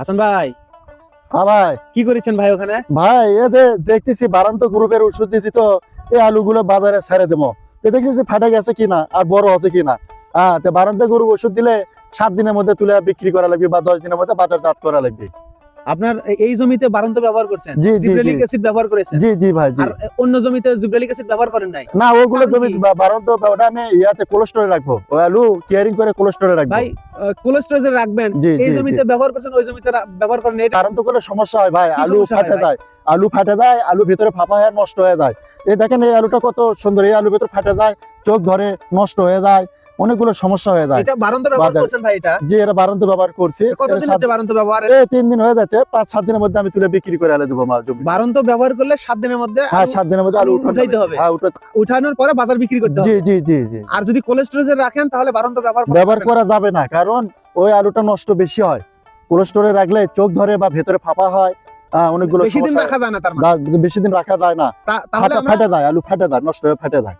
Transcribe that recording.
হাসান ভাই। হ্যাঁ ভাই। কি করেছেন ভাই ওখানে? ভাই এতে দেখতেছি বারান্ত গ্রুপের ওষুধ দিছি তো এই আলুগুলো বাজারে ছেড়ে দেবো। তো দেখতেছি ফাটা গেছে কিনা আর বড় আছে কিনা। হ্যাঁ তো বারান্ত গরু ওষুধ দিলে সাত দিনের মধ্যে তুলে বিক্রি করা লাগবে বা দশ দিনের মধ্যে বাজার বাজারজাত করা লাগবে। আপনার এই জমিতে বারন্ত ব্যবহার করছেন জি, জিব্রেলিক অ্যাসিড ব্যবহার করেছেন। জি জি ভাই আর অন্য জমিতে জিব্রেলিক অ্যাসিড ব্যবহার করেন নাই? না ওগুলো জমি? বারান্ত ওটা আমি ইয়াতে কোলেস্টোরে রাখব। আলু কেয়ারিং করে কোলেস্টোরে রাখব। ভাই কোল্ড স্টোরেজে রাখবেন এই জমিতে ব্যবহার করছেন ওই জমিতে ব্যবহার করেন এটা সমস্যা হয় ভাই আলু ফাটে যায়। আলু ফাটে যায় আলু ভিতরে ফাঁপা হয়ে নষ্ট হয়ে যায়। এই দেখেন এই আলুটা কত সুন্দর এই আলু ভিতরে ফাটে যায় চোখ ধরে নষ্ট হয়ে যায়। অনেকগুলো সমস্যা হয়ে যায়। এটা ব্যবহার করছেন ভাই এটা? বারান্ত ব্যবহার করছি। কতদিন হচ্ছে বারন্ত ব্যবহার? এই তিন দিন হয়ে যাচ্ছে পাঁচ সাত দিনের মধ্যে আমি তুলে বিক্রি করে আলে দেবো মাল জমি। বারন্ত ব্যবহার করলে সাত দিনের মধ্যে হ্যাঁ সাত দিনের মধ্যে আলু উঠাইতে হবে। হ্যাঁ উঠানোর পরে বাজার বিক্রি করতে জি হবে। জি জি জি। আর যদি কোল্ড স্টোরেজে রাখেন তাহলে বারন্ত ব্যবহার ব্যবহার করা যাবে না কারণ ওই আলুটা নষ্ট বেশি হয়। কোলেস্টোরে রাখলে চোখ ধরে বা ভেতরে ফাঁপা হয় অনেকগুলো বেশি দিন রাখা যায় না তার মানে। বেশি দিন রাখা যায় না। ফাটে যায় আলু ফাটে যায় নষ্ট হয়ে ফাটে যায়।